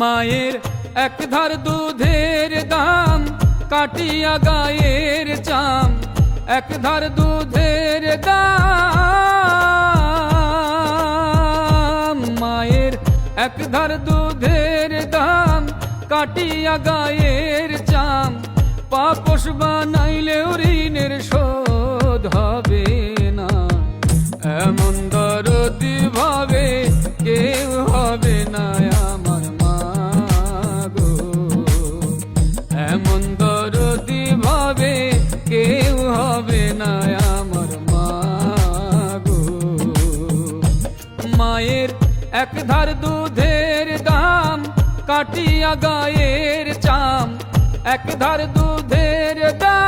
মায়ের এক ধার দুধের দাম, কাটিয়া গায়ের চাম এক ধার দুধের দাম, মায়ের এক ধার দুধের দাম, কাটিয়া গায়ের চাম পাপস বানাইলেও ঋণের শোধ হবে। এক ধার দুধের দাম, কাটিয়া গায়ের চাম। এক ধার দুধের দাম,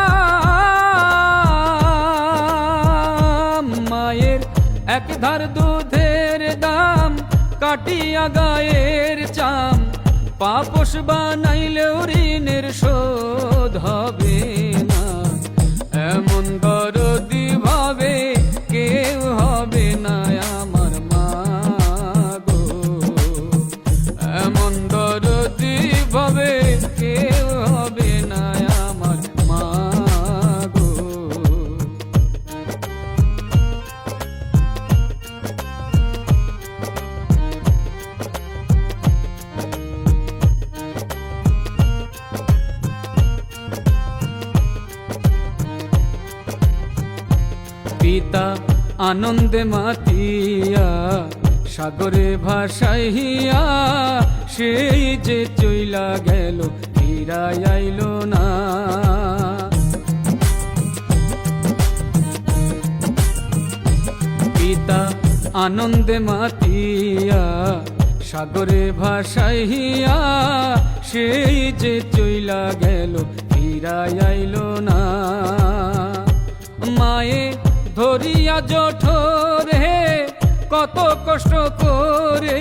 মায়ের এক ধার দুধের দাম, কাটিয়া গায়ের চাম। পাপস বানাইলেও ঋণের শোধ হবে না। এমন দরদি পিতা আনন্দে মাতিয়া, সাগরে ভাসাইয়া সেই যে চইলা গেল, ফিরাই আইল না। পিতা আনন্দে মাতিয়া, সাগরে ভাসাইয়া সেই যে চইলা গেল, ফিরাই আইল না। মায়ে ধরিয়া জঠরে কত কষ্ট করে।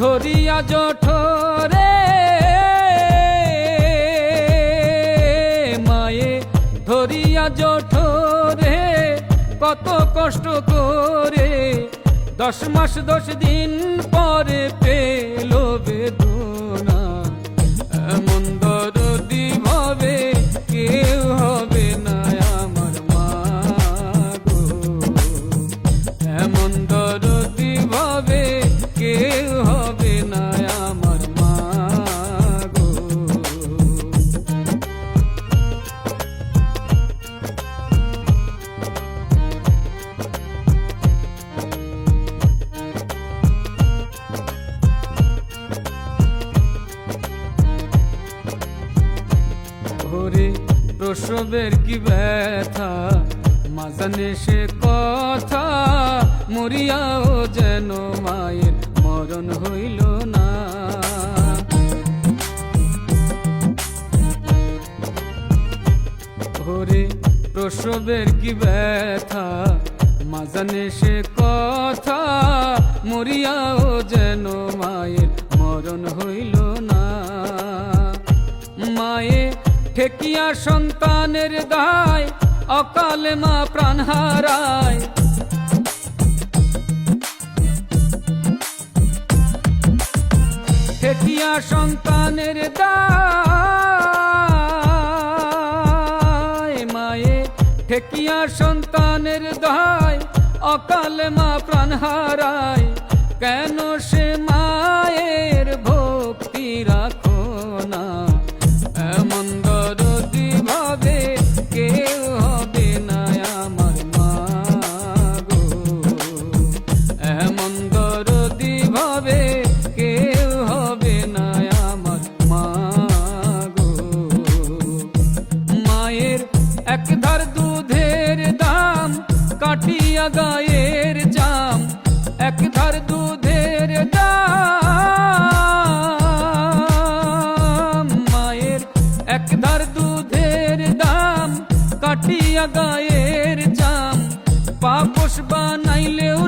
ধরিয়া জঠরে মায়ে, ধরিয়া জঠরে কত কষ্ট করে। দশ মাস দশ দিন পরে পেল বেদনা। এমন ওরে প্রসবের কি ব্যথা? মাজানে সে কথা, মরিয়াও যেন মায়ের মরণ হইল না। ওরে প্রসবের কি ব্যথা? মাজানে সে কথা, মরিয়াও যেন মায়ের মরণ হইল না। মায়ে ঠেকিয়া সন্তানের দায়, অকালে মা প্রাণ হারায়। ঠেকিয়া সন্তানের দায়, মায়ে ঠেকিয়া সন্তানের দায়, অকালে মা প্রাণ হারায়। কেন সে মায়ের ভক্তি রাখো? ভাবে কেউ হবে না আমার মা গো। মায়ের এক ধার দুধের দাম, কাটিয়া গায়ের জাম, এক ধার দুধের দাম। মায়ের এক ধার দুধের দাম, কাটিয়া গায়ের জাম পাপস বানাইলেও